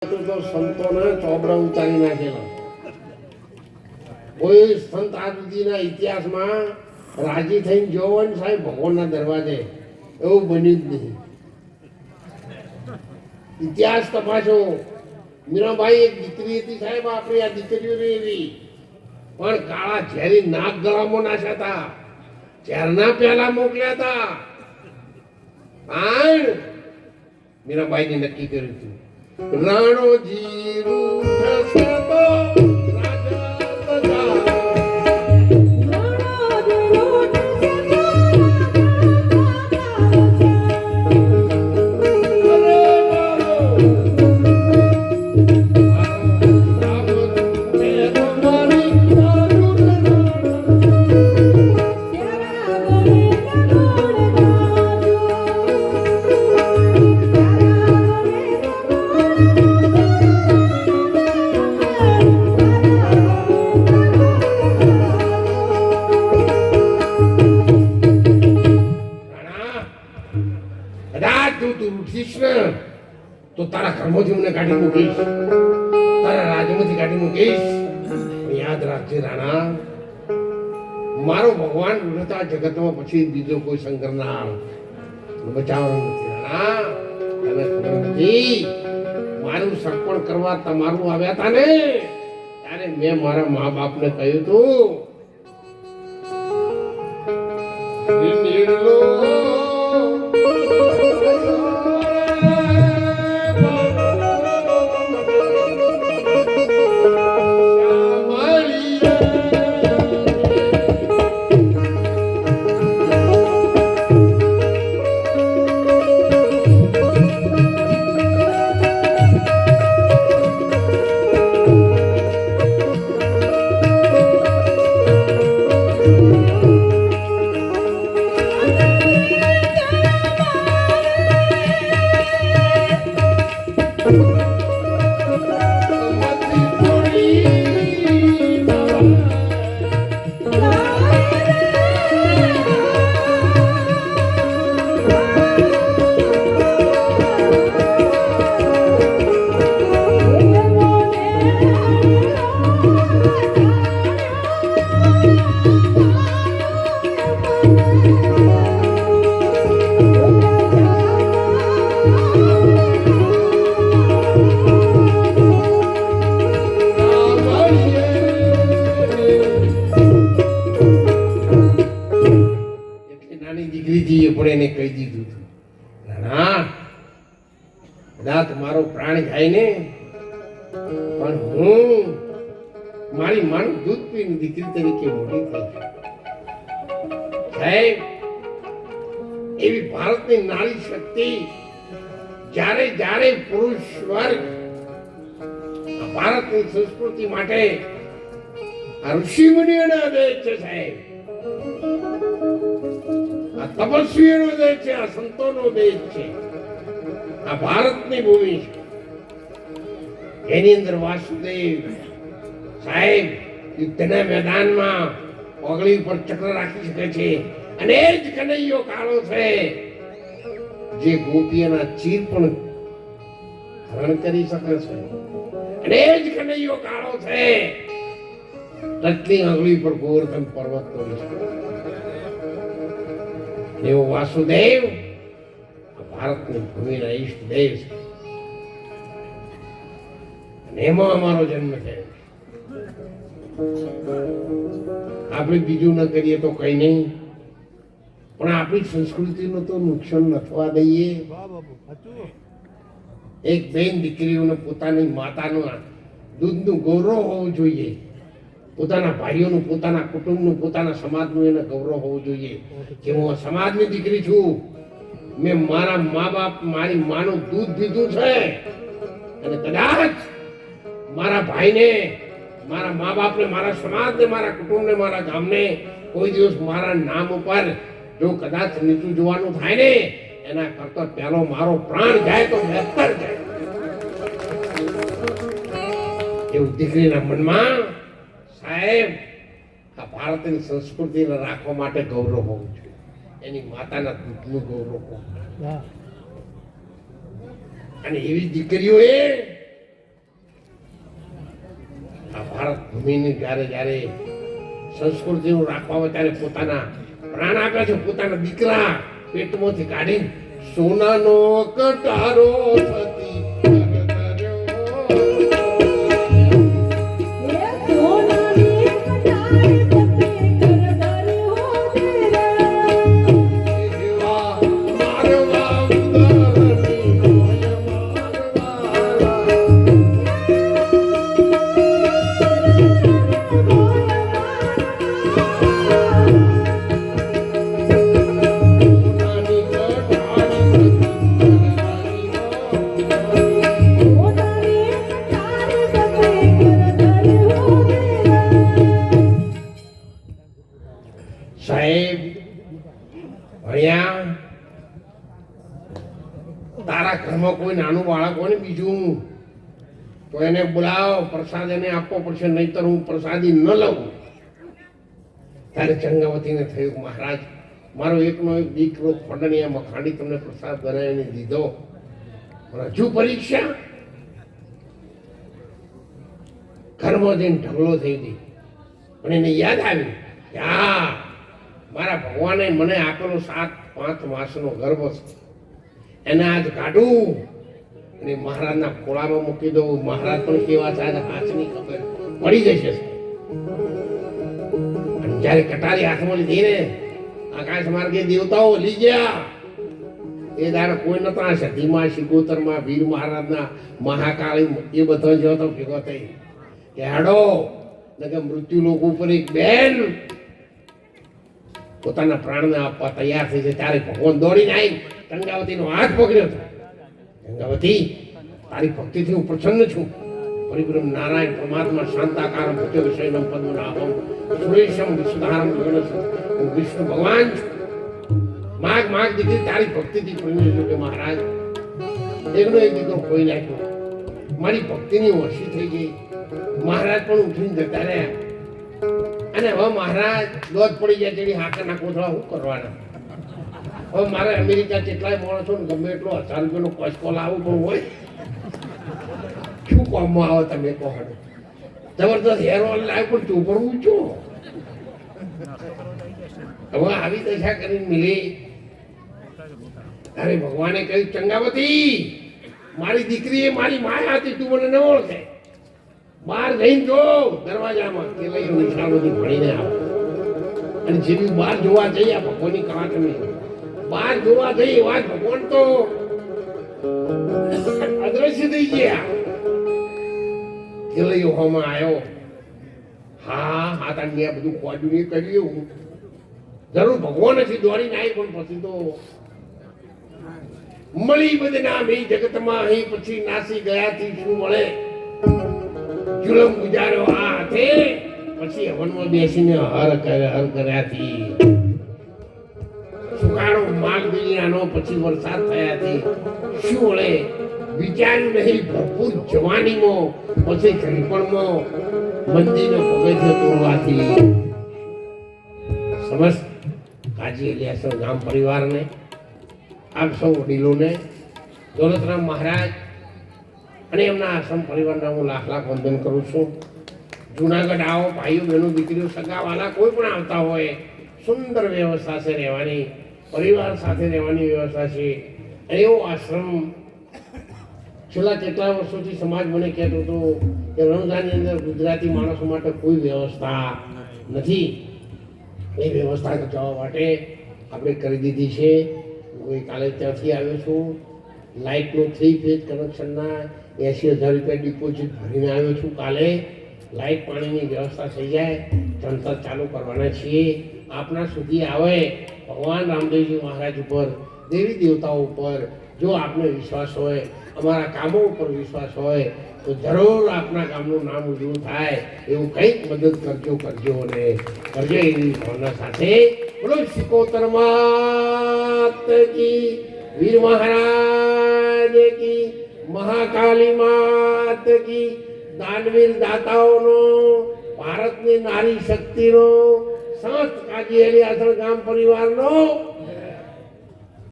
તો સંતોને નહીં. ઇતિહાસ તપાસો. મીરાબાઈ એક દીકરી હતી સાહેબ, આપણી આ દીકરીઓ એવી પણ કાળા ઝેરી નાક ગળામાં નાખ્યા હતા. ઝેરના પહેલા મોકલ્યા હતા. પણ મીરાબાઈને નક્કી કર્યું હતું. રાણોજી થશે તો મને કાઢી મૂકીશ. તારા રાજમાંથી કાઢી મૂકીશ. યાદ રાખજે રાણા, મારો ભગવાન વિરોધા જગતમાં પછી બીજો કોઈ શંકર આવે. બચાવવાનો નથી રાણા. તને ખબર નથી. મારું સર્પણ કરવા તમારું આવ્યા હતા ને? ત્યારે મેં મારા મા બાપને કહ્યું હતું એને કહી દીધું હતું, નાના, કદાચ મારો પ્રાણ જાય ને, પણ હું મારી માનું દૂધ પીને દીકરી તરીકે મોટી થઈ સાહેબ, એવી ભારતની નારી શક્તિ જ્યારે જ્યારે પુરુષ વર્ગ ભારતની સંસ્કૃતિ માટે ઋષિ મુનિઓને છે સાહેબ. આ તપસ્વીનો દેશ છે, આ સંતોનો દેશ છે. આ ભારતની ભૂમિ છે. એની અંદર વાસુદેવ સાહેબ યુદ્ધના મેદાનમાં ઓગળી ઉપર ચક્ર રાખી શકે છે. અને એ જ કનૈયો કાળો છે, જે ગોપીઓના ચીર પણ હરણ કરી શકે છે. અને એ જ કનૈયો કાળો છે તટલી આંગળી પર ગોવર્ધન પર્વત તોડી શકે એવો વાસુદેવ ભારતની ભૂમિના ઈષ્ટ દેવ છે. અને એમાં અમારો જન્મ થયો. આપણે બીજું ન કરીએ તો કઈ નહીં. પણ આપણી સંસ્કૃતિનું તો નુકસાન ન થવા દઈએ. એક બેન દીકરીઓને પોતાની માતાનું દૂધનું ગૌરવ હોવું જોઈએ. પોતાના ભાઈઓનું, પોતાના કુટુંબનું, પોતાના સમાજનું એને ગૌરવ હોવું જોઈએ. કે હું સમાજની દીકરી છું. મેં મારા મા બાપ મારી માનું દૂધ પીધું છે. અને કદાચ મારા ભાઈને, મારા મા બાપને મારા સમાજને, મારા કુટુંબને, મારા ગામને કોઈ દિવસ મારા નામ ઉપર જો કદાચ નીચું જોવાનું થાય ને, એના કરતા પહેલો મારો પ્રાણ જાય તો બહેતર જાય. એવું દીકરીના મનમાં સાહેબ આ ભારતની સંસ્કૃતિને રાખવા માટે ગૌરવ હોવું જોઈએ. એની માતાના દૂધનું ગૌરવ હોવું અને એવી દીકરીઓએ આ ભારત ભૂમિની જ્યારે જ્યારે સંસ્કૃતિનું રાખવા હોય ત્યારે પોતાના પ્રાણ આપ્યા છે પોતાના દીકરા પેટમાંથી કાઢી સોનાનો કટારો ભણ્યા. તારા ઘરમાં કોઈ નાનું બાળક હોય ને બીજું તો એને બોલાવો, પ્રસાદ એને આપવો પડશે, નહીતર હું પ્રસાદી ન લઉં. ત્યારે ચંગાવતીને થયું, મહારાજ, મારો એકનો એક દીકરો ખંડણીયામાં ખાંડી તમને પ્રસાદ બનાવીને દીધો. રજુ પરીક્ષા? ઘરમાં જઈને ઢગલો થઈ ગઈ પણ એને યાદ આવ્યું કે આ મારા ભગવાને મને આપેલો સાત પાંચ માસનો ગર્ભ છે. એને આજ કાઢું અને મહારાજના ખોળામાં મૂકી દઉં. મહારાજ પણ કેવા છે, આજે હાથની ખબર પડી જશે. અને જ્યારે કટારી હાથમાં લીધી ને, આકાશ માર્ગે દેવતાઓ લઈ ગયા. એ દાડે કોઈ નતા સતીમાં, શિગોતરમાં, વીર મહારાજના મહાકાળી એ બધા જ હતો ભેગો થઈ. કે હાડો કે મૃત્યુ લોક ઉપર એક બેન પોતાના પ્રાણને આપવા તૈયાર થઈ છે ત્યારે ભગવાન દોડીને આવી ગંગાવતીનો હાથ પકડ્યો હતો. ગંગાવતી, તારી ભક્તિથી હું પ્રસન્ન છું. પરિબ્રહ્મ નારાયણ પરમાત્મા શાંતાકારમ ભૂત્ય વિષયનમ પદ્મનાભમ સુરેશમ વિશુદ્ધારમ ગણેશ હું વિષ્ણુ ભગવાન છું. માગ માગ દીકરી તારી ભક્તિથી પ્રેમી છું કે મહારાજ. એકનો એક દીકરો કોઈ નાખ્યો. મારી ભક્તિની વશી થઈ ગઈ. મહારાજ પણ ઉઠીને જતા રહ્યા. અને હવે મહારાજ દોધ પડી જાય તેની હાકરના કોથળા હું કરવાના? હવે મારે અમેરિકા કેટલાય માણસો ને ગમે એટલો હજાર રૂપિયાનો કોસ્કો લાવવું પણ હોય. શું કામમાં આવો તમે કહો જબરદસ્ત હેર ઓઇલ લાવ પણ તું પણ ઊંચો હવે આવી દશા કરીને મિલી. અરે ભગવાને કહ્યું, ચંગાવતી, મારી દીકરી એ મારી માયા હતી, તું મને ન ઓળખે. બહાર જઈને જો દરવાજામાં. કે લઈ નિશાળોથી ભણીને આવો. અને જેવી બહાર જોવા જઈએ આ ભગવાનની કળા નહીં બહાર જોવા જઈએ વાત ભગવાન તો અદ્રશ્ય થઈ ગયા. કે લઈ હોમાં આવ્યો હા હા તાર મેં બધું ખોજું નહીં કર્યું જરૂર ભગવાન નથી દોડીને આવી, પણ પછી તો મળી બદનામ એ જગતમાં અહીં પછી નાસી ગયાથી શું મળે? જુલમ ગુજાર્યો આ પછી હવનમાં બેસીને હર કરે, હર કર્યાથી સુકાળો માગ દુનિયાનો પછી વરસાદ થયાથી શું વળે? વિચાર્યું નહીં, ભરપૂર જવાનીમાં, પછી ઘડીપણમાં મંદિરનો પગથિયો તોડવાથી સમસ્ત કાજી એલિયાસર ગામ પરિવારને, આપ સૌ વડીલોને, દોલતરામ મહારાજ અને એમના આશ્રમ પરિવારના હું લાખ લાખ વંદન કરું છું. જુનાગઢ આવો, ભાઈઓ બહેનો, દીકરીઓ, સગાવાલા, કોઈ પણ આવતા હોય, સુંદર વ્યવસ્થા છે રહેવાની. પરિવાર સાથે રહેવાની વ્યવસ્થા છે. એવો આશ્રમ છેલ્લા કેટલા વર્ષોથી સમાજ મને કહેતો હતો કે રણધાની અંદર ગુજરાતી માણસો માટે કોઈ વ્યવસ્થા નથી. એ વ્યવસ્થા જવા માટે આપણે કરી દીધી છે. હું ગઈકાલે ત્યાંથી આવ્યો છું. લાઇટનું થ્રી ફેઝ કનેક્શનના એંસી હજાર રૂપિયા ડિપોઝિટ ભરીને આવ્યો છું કાલે. લાઇટ પાણીની વ્યવસ્થા થઈ જાય, તંત્ર ચાલુ કરવાના છીએ. આપના સુધી આવે, ભગવાન રામદેવજી મહારાજ ઉપર, દેવી દેવતાઓ ઉપર, જો આપને વિશ્વાસ હોય, અમારા કામો ઉપર વિશ્વાસ હોય, તો જરૂર આપના કામનું નામ ઉજળું થાય. એવું કંઈક મદદ કરજો કરજો અને કરજો એવી ભાવના સાથે. બોલો સિકોતર માત કી વીર મહારાજ કી. મહાકાલી માત કી દાનવીર દાતાઓનો ભારતની નારી શક્તિનો સંત કાજી એલિયાસણ ગામ પરિવારનો